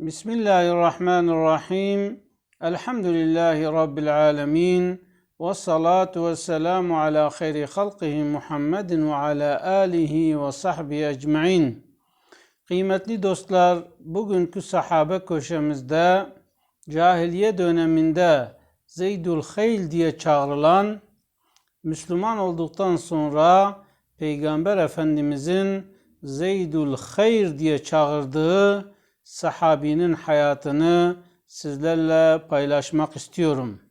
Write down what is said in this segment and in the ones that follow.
Bismillahirrahmanirrahim. Elhamdülillahi Rabbil alemin. Ve salatu ve selamu ala hayri halkihi Muhammedin ve ala alihi ve sahbihi ecma'in. Kıymetli dostlar, bugünkü sahabe köşemizde cahiliye döneminde Zeydül Hayl diye çağrılan Müslüman olduktan sonra Peygamber Efendimizin Zeydül Hayr diye çağırdığı sahabinin hayatını sizlerle paylaşmak istiyorum.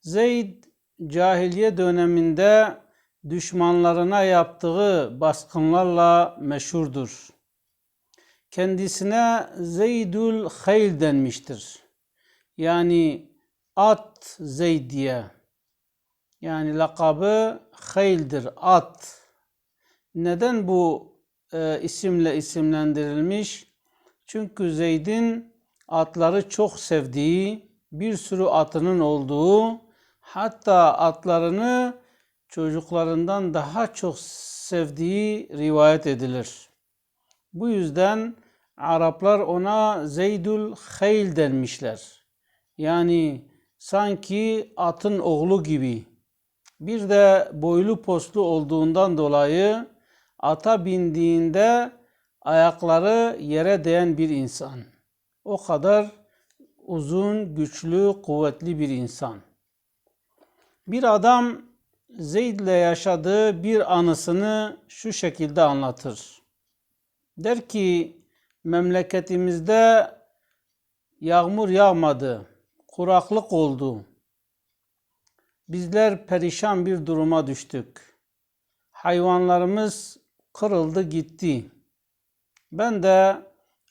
Zeyd cahiliye döneminde düşmanlarına yaptığı baskınlarla meşhurdur. Kendisine Zeydül Hayl denmiştir. Yani at Zeyd diye. Yani lakabı Hayl'dir, at. Neden bu e, isimle isimlendirilmiş? Çünkü Zeyd'in atları çok sevdiği, bir sürü atının olduğu, hatta atlarını çocuklarından daha çok sevdiği rivayet edilir. Bu yüzden Araplar ona Zeydül Hayl denmişler. Yani sanki atın oğlu gibi. Bir de boylu postlu olduğundan dolayı ata bindiğinde ayakları yere değen bir insan. O kadar uzun, güçlü, kuvvetli bir insan. Bir adam Zeyd ile yaşadığı bir anısını şu şekilde anlatır. Der ki memleketimizde yağmur yağmadı, kuraklık oldu. Bizler perişan bir duruma düştük. Hayvanlarımız kırıldı gitti. Ben de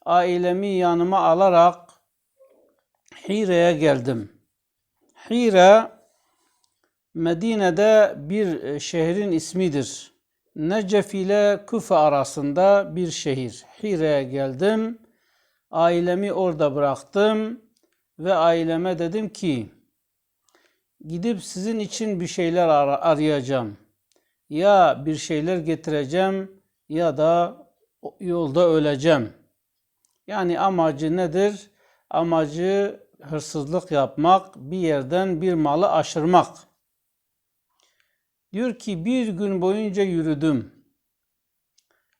ailemi yanıma alarak Hire'ye geldim. Hire Medine'de bir şehrin ismidir. Necef ile Küfe arasında bir şehir. Hire'ye geldim. Ailemi orada bıraktım ve aileme dedim ki gidip sizin için bir şeyler ar- arayacağım. Ya bir şeyler getireceğim ya da yolda öleceğim. Yani amacı nedir? Amacı hırsızlık yapmak, bir yerden bir malı aşırmak. Diyor ki bir gün boyunca yürüdüm.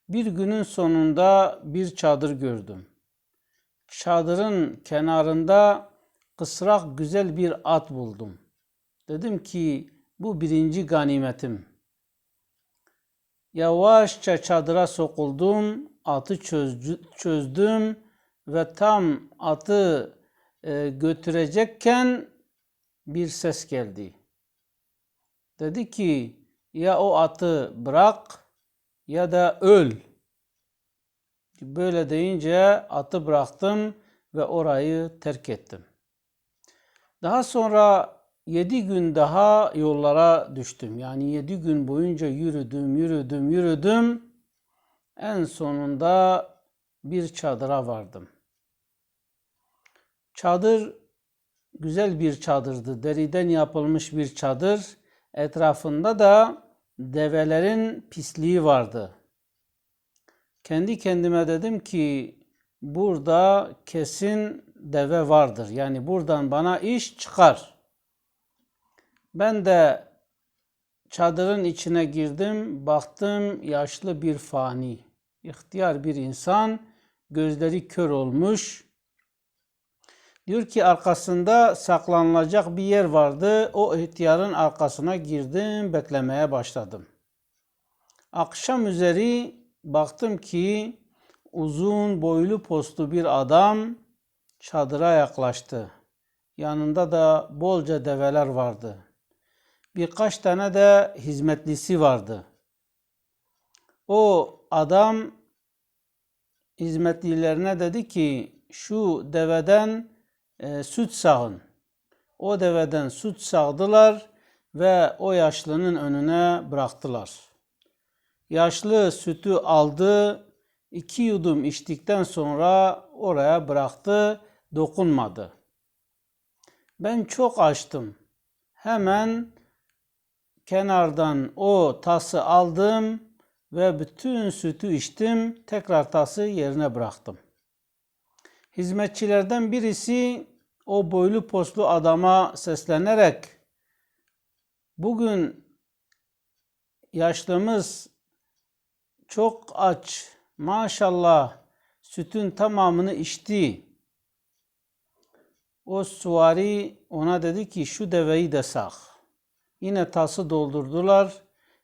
Bir günün sonunda bir çadır gördüm. Çadırın kenarında kısrak güzel bir at buldum. Dedim ki bu birinci ganimetim. Yavaşça çadıra sokuldum, atı çözdüm ve tam atı e, götürecekken bir ses geldi. Dedi ki ya o atı bırak ya da öl. Böyle deyince atı bıraktım ve orayı terk ettim. Daha sonra yedi gün daha yollara düştüm. Yani yedi gün boyunca yürüdüm, yürüdüm, yürüdüm. En sonunda bir çadıra vardım. Çadır güzel bir çadırdı. Deriden yapılmış bir çadır. Etrafında da develerin pisliği vardı. Kendi kendime dedim ki burada kesin deve vardır. Yani buradan bana iş çıkar. Ben de çadırın içine girdim, baktım yaşlı bir fani, ihtiyar bir insan, gözleri kör olmuş. Diyor ki arkasında saklanılacak bir yer vardı. O ihtiyarın arkasına girdim, beklemeye başladım. Akşam üzeri baktım ki uzun boylu postu bir adam çadıra yaklaştı. Yanında da bolca develer vardı birkaç tane de hizmetlisi vardı. O adam hizmetlilerine dedi ki şu deveden e, süt sağın. O deveden süt sağdılar ve o yaşlının önüne bıraktılar. Yaşlı sütü aldı, iki yudum içtikten sonra oraya bıraktı, dokunmadı. Ben çok açtım. Hemen kenardan o tası aldım ve bütün sütü içtim. Tekrar tası yerine bıraktım. Hizmetçilerden birisi o boylu poslu adama seslenerek bugün yaşlımız çok aç maşallah sütün tamamını içti. O suvari ona dedi ki şu deveyi de sağ. Yine tası doldurdular.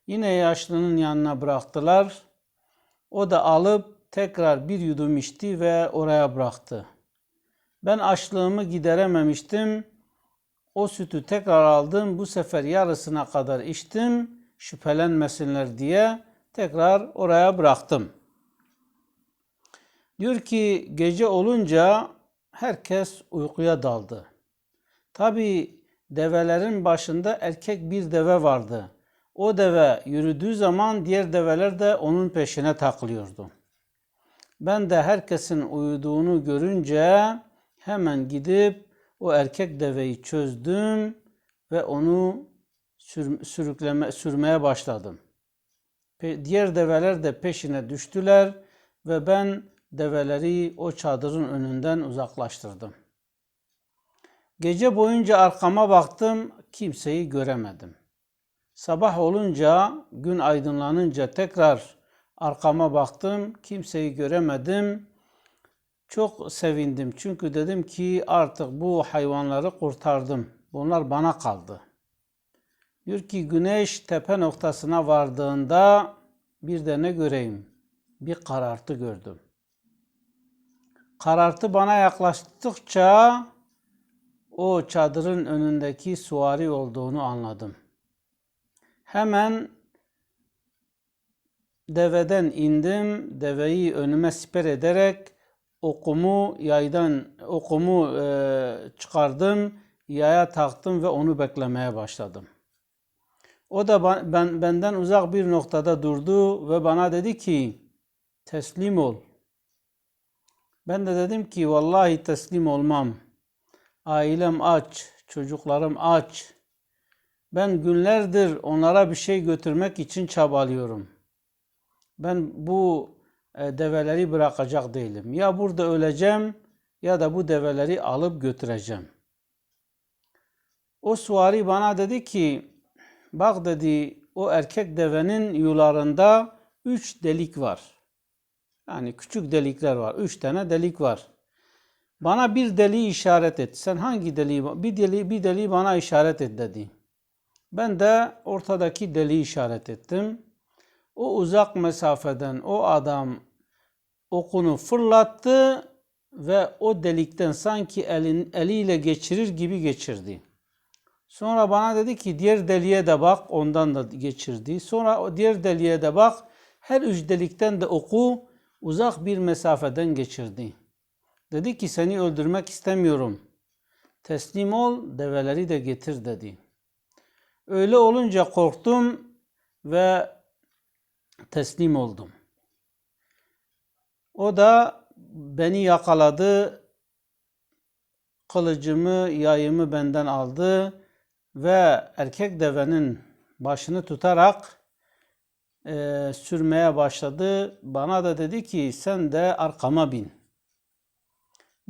Yine yaşlının yanına bıraktılar. O da alıp tekrar bir yudum içti ve oraya bıraktı. Ben açlığımı giderememiştim. O sütü tekrar aldım. Bu sefer yarısına kadar içtim. Şüphelenmesinler diye tekrar oraya bıraktım. Diyor ki gece olunca herkes uykuya daldı. Tabi develerin başında erkek bir deve vardı. O deve yürüdüğü zaman diğer develer de onun peşine takılıyordu. Ben de herkesin uyuduğunu görünce hemen gidip o erkek deveyi çözdüm ve onu sür, sürükleme, sürmeye başladım. Pe- diğer develer de peşine düştüler ve ben develeri o çadırın önünden uzaklaştırdım. Gece boyunca arkama baktım, kimseyi göremedim. Sabah olunca, gün aydınlanınca tekrar arkama baktım, kimseyi göremedim. Çok sevindim çünkü dedim ki artık bu hayvanları kurtardım. Bunlar bana kaldı. Diyor ki güneş tepe noktasına vardığında bir de ne göreyim? Bir karartı gördüm. Karartı bana yaklaştıkça o çadırın önündeki suvari olduğunu anladım. Hemen deveden indim, deveyi önüme siper ederek okumu yaydan okumu e, çıkardım, yaya taktım ve onu beklemeye başladım. O da ben benden uzak bir noktada durdu ve bana dedi ki teslim ol. Ben de dedim ki vallahi teslim olmam. Ailem aç, çocuklarım aç. Ben günlerdir onlara bir şey götürmek için çabalıyorum. Ben bu e, develeri bırakacak değilim. Ya burada öleceğim ya da bu develeri alıp götüreceğim. O suvari bana dedi ki bak dedi o erkek devenin yularında üç delik var. Yani küçük delikler var. Üç tane delik var. Bana bir deliği işaret et. Sen hangi deliği? Bir deliği, bir deliği bana işaret et dedi. Ben de ortadaki deliği işaret ettim. O uzak mesafeden o adam okunu fırlattı ve o delikten sanki elin, eliyle geçirir gibi geçirdi. Sonra bana dedi ki diğer deliğe de bak ondan da geçirdi. Sonra o diğer deliğe de bak her üç delikten de oku uzak bir mesafeden geçirdi. Dedi ki seni öldürmek istemiyorum. Teslim ol develeri de getir dedi. Öyle olunca korktum ve teslim oldum. O da beni yakaladı, kılıcımı, yayımı benden aldı ve erkek devenin başını tutarak e, sürmeye başladı. Bana da dedi ki sen de arkama bin.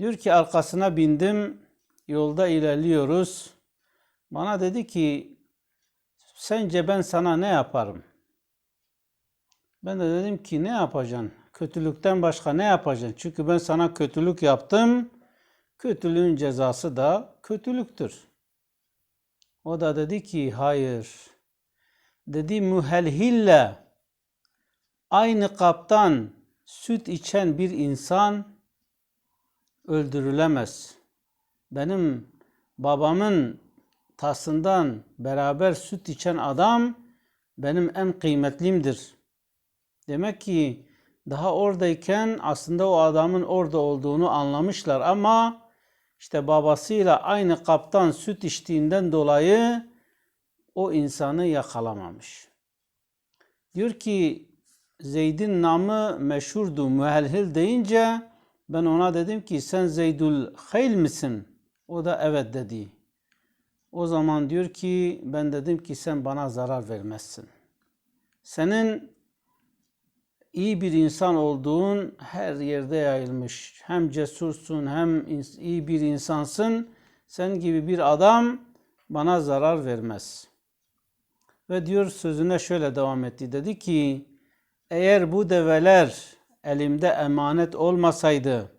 Diyor ki arkasına bindim, yolda ilerliyoruz. Bana dedi ki sence ben sana ne yaparım? Ben de dedim ki ne yapacaksın? Kötülükten başka ne yapacaksın? Çünkü ben sana kötülük yaptım. Kötülüğün cezası da kötülüktür. O da dedi ki hayır. Dedi mühelhille aynı kaptan süt içen bir insan öldürülemez. Benim babamın tasından beraber süt içen adam benim en kıymetlimdir. Demek ki daha oradayken aslında o adamın orada olduğunu anlamışlar ama işte babasıyla aynı kaptan süt içtiğinden dolayı o insanı yakalamamış. Diyor ki Zeyd'in namı meşhurdu mühelhil deyince ben ona dedim ki sen Zeydül Hayl misin? O da evet dedi. O zaman diyor ki ben dedim ki sen bana zarar vermezsin. Senin iyi bir insan olduğun her yerde yayılmış. Hem cesursun hem iyi bir insansın. Sen gibi bir adam bana zarar vermez. Ve diyor sözüne şöyle devam etti. Dedi ki eğer bu develer elimde emanet olmasaydı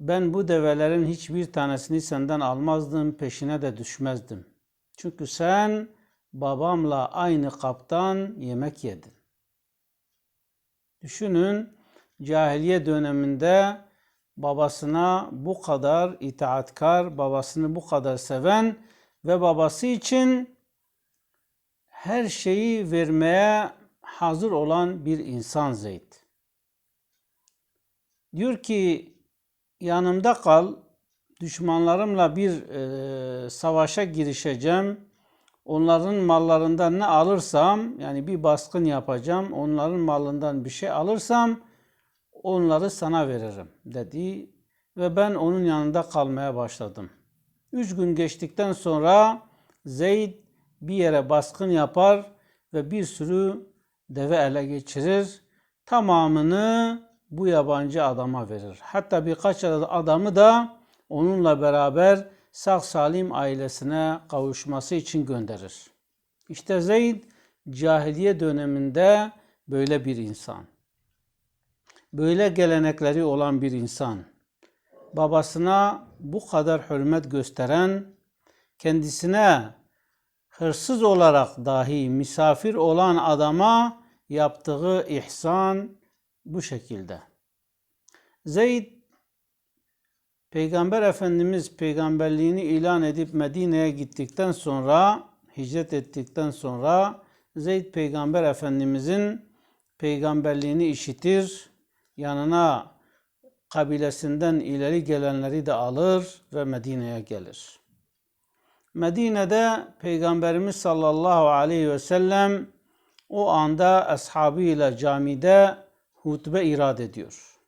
ben bu develerin hiçbir tanesini senden almazdım, peşine de düşmezdim. Çünkü sen babamla aynı kaptan yemek yedin. Düşünün cahiliye döneminde babasına bu kadar itaatkar, babasını bu kadar seven ve babası için her şeyi vermeye hazır olan bir insan Zeyd. Diyor ki yanımda kal, düşmanlarımla bir e, savaşa girişeceğim. Onların mallarından ne alırsam, yani bir baskın yapacağım, onların malından bir şey alırsam onları sana veririm dedi ve ben onun yanında kalmaya başladım. Üç gün geçtikten sonra Zeyd bir yere baskın yapar ve bir sürü deve ele geçirir. Tamamını bu yabancı adama verir. Hatta birkaç adamı da onunla beraber sağ salim ailesine kavuşması için gönderir. İşte Zeyd cahiliye döneminde böyle bir insan. Böyle gelenekleri olan bir insan. Babasına bu kadar hürmet gösteren, kendisine hırsız olarak dahi misafir olan adama yaptığı ihsan bu şekilde. Zeyd Peygamber Efendimiz peygamberliğini ilan edip Medine'ye gittikten sonra, hicret ettikten sonra Zeyd Peygamber Efendimizin peygamberliğini işitir, yanına kabilesinden ileri gelenleri de alır ve Medine'ye gelir. Medine'de Peygamberimiz sallallahu aleyhi ve sellem o anda ashabıyla camide hutbe irad ediyor.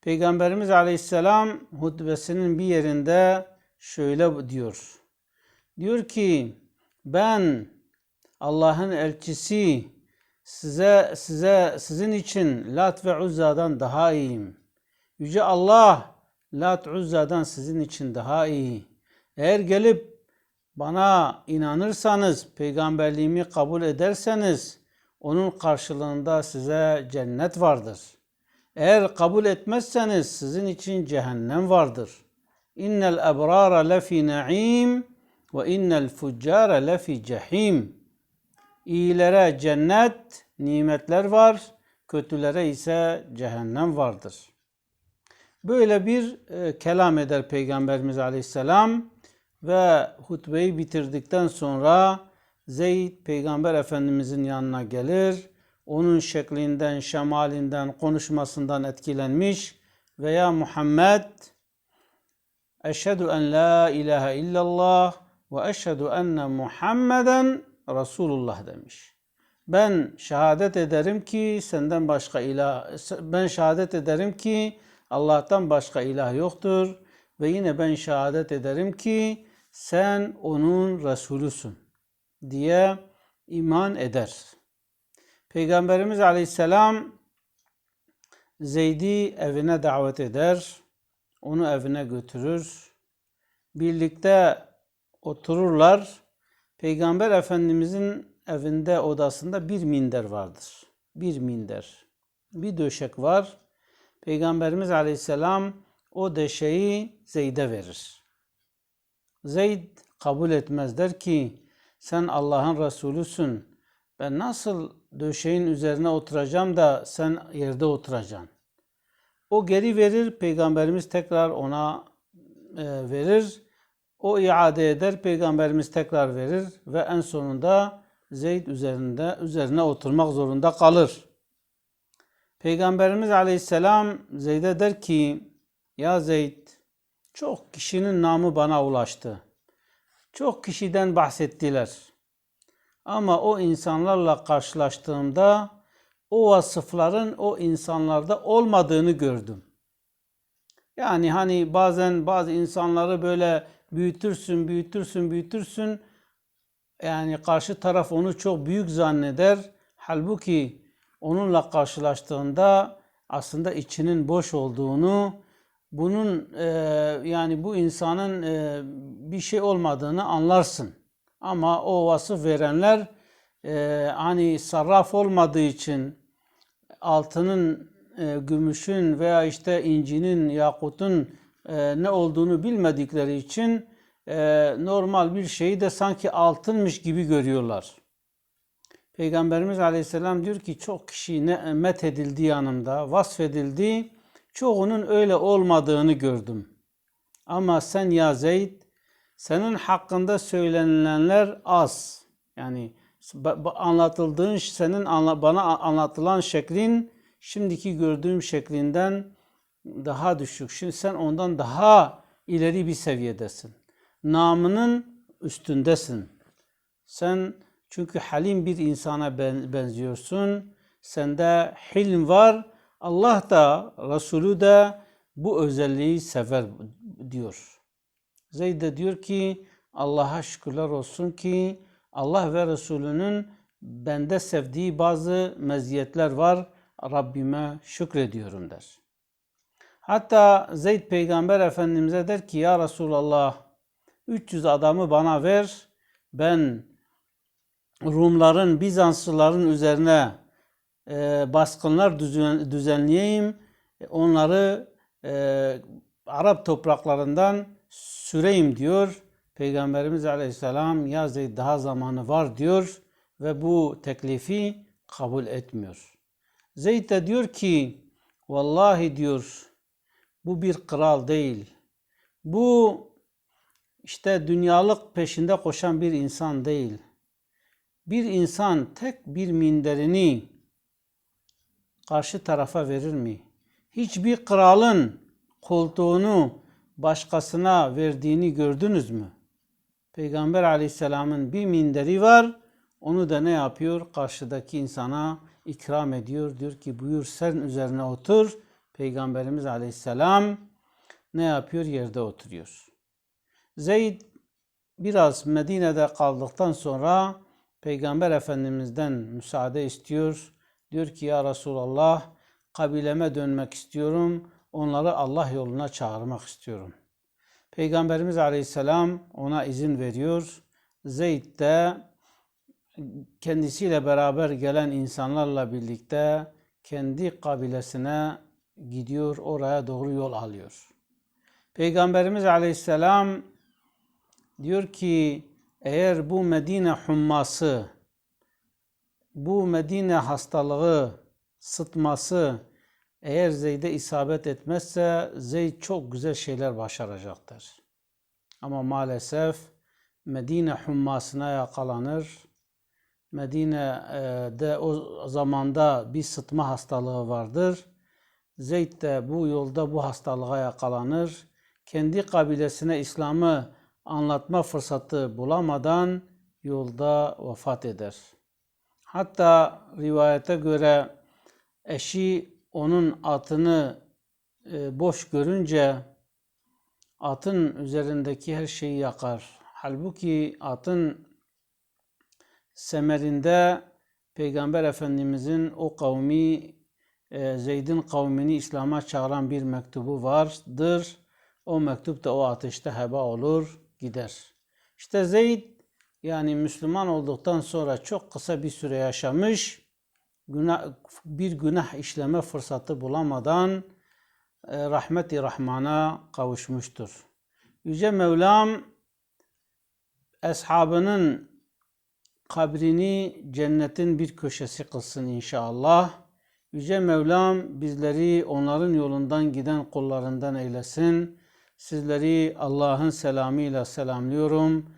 Peygamberimiz Aleyhisselam hutbesinin bir yerinde şöyle diyor. Diyor ki ben Allah'ın elçisi size size sizin için Lat ve Uzza'dan daha iyiyim. Yüce Allah Lat Uzza'dan sizin için daha iyi. Eğer gelip bana inanırsanız, peygamberliğimi kabul ederseniz onun karşılığında size cennet vardır.'' Eğer kabul etmezseniz sizin için cehennem vardır. İnnel ebrara lefi naim ve innel fuccara lefi cehim. İyilere cennet, nimetler var, kötülere ise cehennem vardır. Böyle bir e, kelam eder Peygamberimiz Aleyhisselam ve hutbeyi bitirdikten sonra Zeyd Peygamber Efendimizin yanına gelir onun şeklinden, şemalinden, konuşmasından etkilenmiş veya Muhammed Eşhedü en la ilahe illallah ve eşhedü enne Muhammeden Resulullah demiş. Ben şehadet ederim ki senden başka ilah ben şehadet ederim ki Allah'tan başka ilah yoktur ve yine ben şehadet ederim ki sen onun Resulüsün diye iman eder. Peygamberimiz Aleyhisselam Zeyd'i evine davet eder. Onu evine götürür. Birlikte otururlar. Peygamber Efendimizin evinde odasında bir minder vardır. Bir minder. Bir döşek var. Peygamberimiz Aleyhisselam o döşeği Zeyd'e verir. Zeyd kabul etmez der ki sen Allah'ın Resulüsün. Ben nasıl döşeğin üzerine oturacağım da sen yerde oturacaksın. O geri verir, Peygamberimiz tekrar ona e, verir. O iade eder, Peygamberimiz tekrar verir ve en sonunda Zeyd üzerinde üzerine oturmak zorunda kalır. Peygamberimiz Aleyhisselam Zeyd'e der ki, ya Zeyd, çok kişinin namı bana ulaştı. Çok kişiden bahsettiler. Ama o insanlarla karşılaştığımda o vasıfların o insanlarda olmadığını gördüm. Yani hani bazen bazı insanları böyle büyütürsün, büyütürsün, büyütürsün. Yani karşı taraf onu çok büyük zanneder. Halbuki onunla karşılaştığında aslında içinin boş olduğunu, bunun e, yani bu insanın e, bir şey olmadığını anlarsın. Ama o vasıf verenler e, hani sarraf olmadığı için altının, e, gümüşün veya işte incinin, yakutun e, ne olduğunu bilmedikleri için e, normal bir şeyi de sanki altınmış gibi görüyorlar. Peygamberimiz Aleyhisselam diyor ki çok kişi ne met edildi yanımda, vasfedildi. Çoğunun öyle olmadığını gördüm. Ama sen ya Zeyd, senin hakkında söylenilenler az. Yani anlatıldığın, senin bana anlatılan şeklin şimdiki gördüğüm şeklinden daha düşük. Şimdi sen ondan daha ileri bir seviyedesin. Namının üstündesin. Sen çünkü halim bir insana benziyorsun. Sende hilm var. Allah da Resulü de bu özelliği sever diyor. Zeyd de diyor ki Allah'a şükürler olsun ki Allah ve Resulünün bende sevdiği bazı meziyetler var. Rabbime şükrediyorum der. Hatta Zeyd peygamber efendimize der ki ya Resulallah 300 adamı bana ver. Ben Rumların, Bizanslıların üzerine e, baskınlar düzen, düzenleyeyim. Onları e, Arap topraklarından süreyim diyor. Peygamberimiz Aleyhisselam ya Zeyd daha zamanı var diyor ve bu teklifi kabul etmiyor. Zeyd de diyor ki vallahi diyor bu bir kral değil. Bu işte dünyalık peşinde koşan bir insan değil. Bir insan tek bir minderini karşı tarafa verir mi? Hiçbir kralın koltuğunu başkasına verdiğini gördünüz mü? Peygamber aleyhisselamın bir minderi var. Onu da ne yapıyor? Karşıdaki insana ikram ediyor. Diyor ki buyur sen üzerine otur. Peygamberimiz aleyhisselam ne yapıyor? Yerde oturuyor. Zeyd biraz Medine'de kaldıktan sonra Peygamber Efendimiz'den müsaade istiyor. Diyor ki ya Resulallah kabileme dönmek istiyorum. Onları Allah yoluna çağırmak istiyorum. Peygamberimiz Aleyhisselam ona izin veriyor. Zeyd de kendisiyle beraber gelen insanlarla birlikte kendi kabilesine gidiyor, oraya doğru yol alıyor. Peygamberimiz Aleyhisselam diyor ki eğer bu Medine humması, bu Medine hastalığı, sıtması eğer Zeyd'e isabet etmezse Zeyd çok güzel şeyler başaracaktır. Ama maalesef Medine hummasına yakalanır. Medine'de o zamanda bir sıtma hastalığı vardır. Zeyd de bu yolda bu hastalığa yakalanır. Kendi kabilesine İslam'ı anlatma fırsatı bulamadan yolda vefat eder. Hatta rivayete göre eşi onun atını e, boş görünce atın üzerindeki her şeyi yakar. Halbuki atın semerinde Peygamber Efendimizin o kavmi e, Zeyd'in kavmini İslam'a çağıran bir mektubu vardır. O mektup da o ateşte heba olur, gider. İşte Zeyd yani Müslüman olduktan sonra çok kısa bir süre yaşamış, günah, bir günah işleme fırsatı bulamadan e, rahmeti Rahman'a kavuşmuştur. Yüce Mevlam eshabının kabrini cennetin bir köşesi kılsın inşallah. Yüce Mevlam bizleri onların yolundan giden kullarından eylesin. Sizleri Allah'ın selamıyla selamlıyorum.